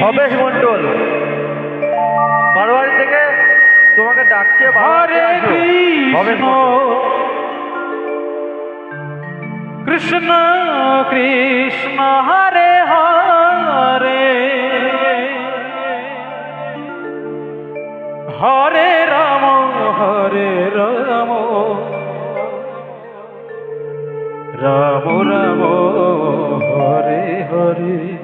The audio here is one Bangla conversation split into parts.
ভবেশ মন্ডল বারোয়ারি থেকে তোমাকে ডাকছে কৃষ্ণ। কৃষ্ণ কৃষ্ণ হরে হরে। হরে রাম হরে রাম। রাম রাম হরে হরে।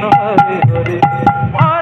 হরে হরে